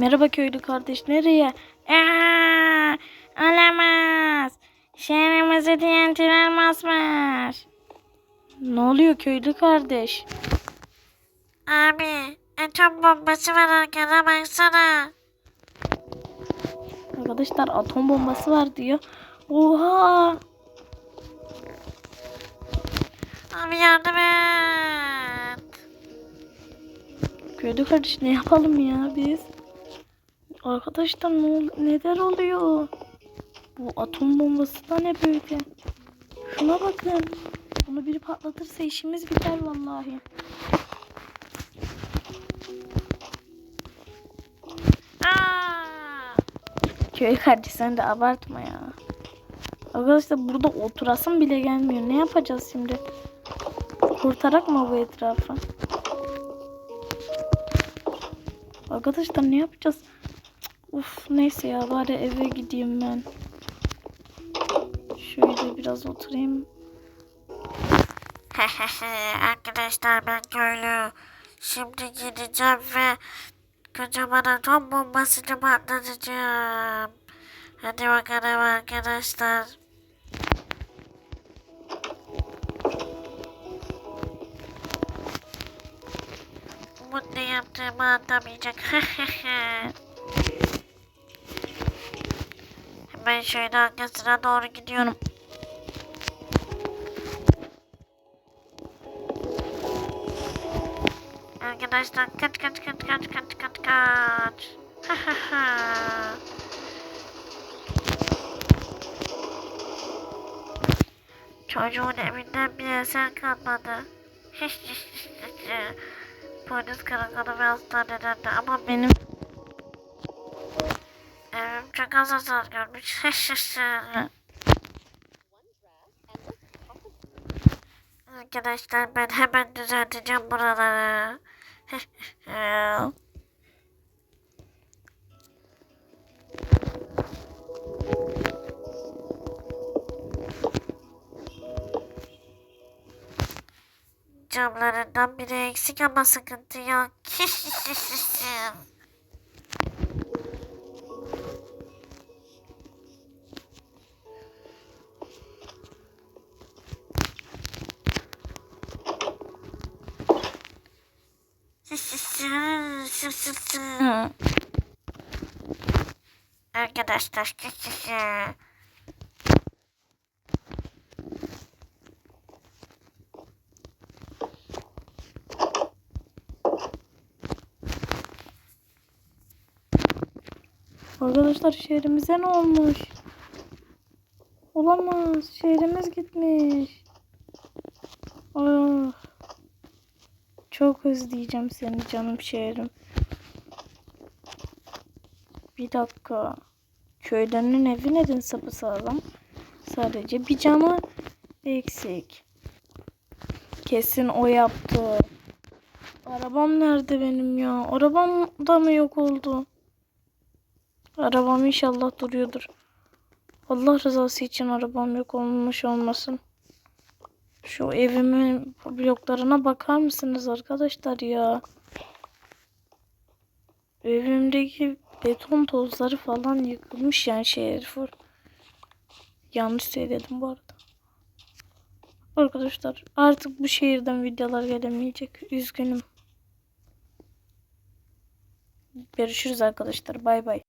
Merhaba köylü kardeş nereye? Aa, olamaz. Şehrimizi TNT'ler basmış. Ne oluyor köylü kardeş? Abi atom bombası var arkada baksana. Arkadaşlar atom bombası var diyor. Oha! Abi yardım et. Köylü kardeş ne yapalım ya biz? Arkadaşlar ne ol- neler oluyor? Bu atom bombası da ne böyle? Şuna bakın. Bunu biri patlatırsa işimiz biter vallahi. Aa! Köy kardeş sen de abartma ya. Arkadaşlar burada oturasım bile gelmiyor. Ne yapacağız şimdi? Kurtarak mı bu etrafı? Arkadaşlar ne yapacağız? Uf neyse ya bari eve gideyim ben. Şöyle biraz oturayım. Arkadaşlar ben köylü. Şimdi gideceğim ve kocaman atom bombasını patlatacağım. Hadi bakalım arkadaşlar. Ne yaptığımı anlamayacak. Hemen şöyle arkasına doğru gidiyorum. Arkadaşlar kaç kaç kaç kaç kaç kaç kaç. Çocuğun evinden bir eser kalmadı. Polis karakolu ve hastaneden de ama benim çok az hasar görmüş. Arkadaşlar ben hemen düzelteceğim buraları. Camlarından biri eksik ama sıkıntı yok. Arkadaşlar Arkadaşlar şehrimize ne olmuş? Olamaz. Şehrimiz gitmiş. Çok özleyeceğim seni canım şehrim. Bir dakika. Köylerinin evi neden sapasağlam? Sadece bir camı eksik. Kesin o yaptı. Arabam nerede benim ya? Arabam da mı yok oldu? Arabam inşallah duruyordur. Allah rızası için arabam yok olmuş olmasın. Şu evimin bloklarına bakar mısınız arkadaşlar ya? Evimdeki beton tozları falan yıkılmış yani şey. Yanlış söyledim bu arada. Arkadaşlar artık bu şehirden videolar gelemeyecek. Üzgünüm. Görüşürüz arkadaşlar. Bay bay.